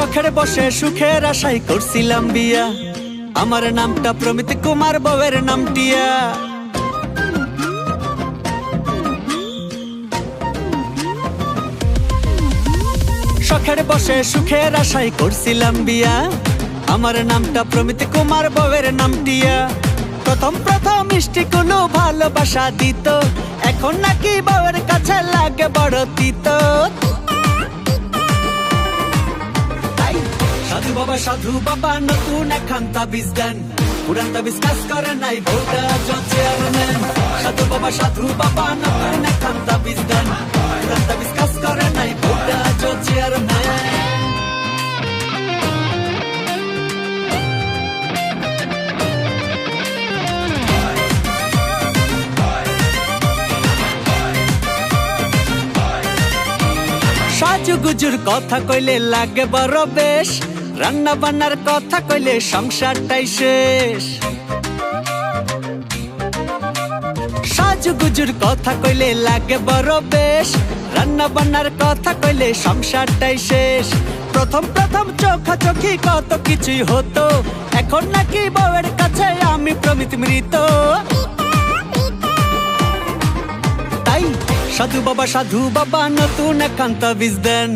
শখের বসে সুখের আশাই করছিলাম বিয়া। আমার নামটা প্রমিত কুমার বউয়ের নাম টিয়া শখের বসে সুখের আশাই করছিলাম বিয়া। আমার নামটা প্রমিত কুমার বউয়ের নাম টিয়া প্রথম প্রথম মিষ্টি কোনো ভালোবাসা দিত। এখন নাকি বউয়ের কাছে লাগে বড় তিত। সাধু বাবা সাধু বাবা, নতুন একখান তাবিজ দেন। পুরান তাবিজ কাজ করে নাই ভোটা চেয়ারম্যান সাধু বাবা সাধু বাবা, নতুন একখান তাবিজ দেন। পুরান তাবিজ কাজ করে নাই ভোটা চেয়ারম্যান সাজু গুজুর কথা কইলে লাগে বড় বেশ। রান্না বান্নার কথা কইলে সংসারটাই শেষ। সাজু গুজুর কথা কইলে লাগে বড় বেশ। রান্না বান্নার কথা কইলে সংসারটাই শেষ। প্রথম প্রথম চোখা চোখি কত কিছুই হতো। এখন নাকি বউয়ের কাছে আমি প্রমিত মৃত। তাই সাধু বাবা সাধু বাবা, নতুন একান্ত বীজ দেন।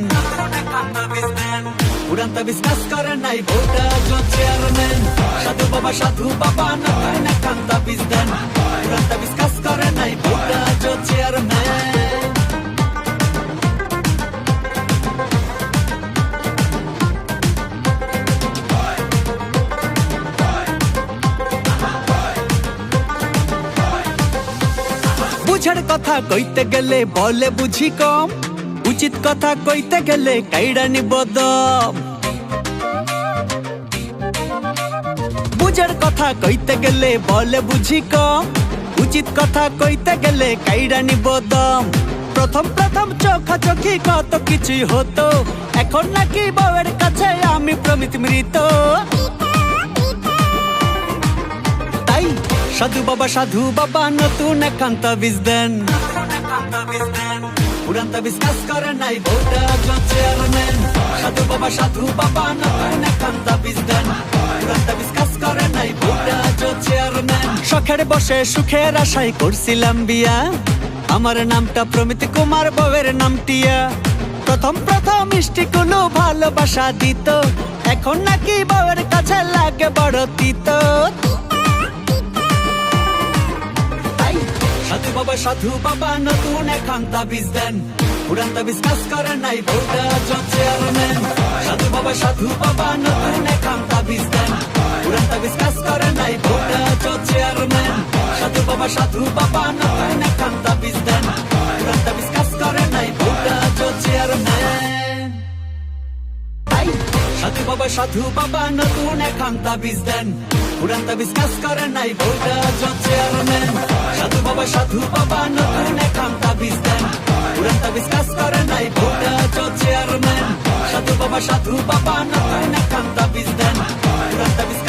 তাবিজ কাজ করে নাই ভোটা চেয়ারম্যান সাধু বাবা সাধু বাবা তাবিজ কাজ করে নাই ভোটা চেয়ারম্যান বুঝার কথা কইতে গেলে বলে বুঝি কম। উচিত কথা কইতে গেলে কাইড়া নিবদম বুঝার কথা কইতে গেলে বলে বুঝি কম। উচিত কথা কইতে গেলে কাইড়া নিবদম প্রথম প্রথম চোখা চোখি কত কিছুই হতো। এখন নাকি বউয়ের কাছে আমি প্রমিত মৃত। তাই সাধু বাবা সাধু বাবা, নতুন একান্ত বীজ দেন। তাবিজ কাজ করে নাই ভোটা চেয়ারম্যান সাধু বাবা সাধু বাবা নতুন একান্ত বীজ দেন পুরান তাবিজ কাজ করে নাই ভোটা চেয়ারম্যান শখের বসে, সুখের আশাই করছিলাম বিয়া। আমার নামটা প্রমিত কুমার বউয়ের নাম টিয়া। প্রথম প্রথম মিষ্টি কোনো ভালোবাসা দিত। এখন নাকি বউয়ের কাছে লাগে বড় তিত। বাবা সাধু বাবা, নতুন এখন তাবিজ দেন। পুরান তাবিজ কাজ করে নাই ভোটা চেয়ারম্যান সাধু বাবা সাধু বাবা, নতুন এখন তাবিজ দেন। পুরান তাবিজ কাজ করে নাই ভোটা চেয়ারম্যান সাধু বাবা সাধু বাবা, নতুন এখন সাধু বাবা নতুন এখন তাবিজ দেন উড়ান তাবিজ কাজ করে নাই বউটা চলছে আর সাধু বাবা সাধু বাবা নতুন এখন তাবিজ দেন উড়ান তাবিজ কাজ করে নাই বউটা চলছে আর সাধু বাবা সাধু বাবা নতুন এখন তাবিজ দেন উড়ান তাবিজ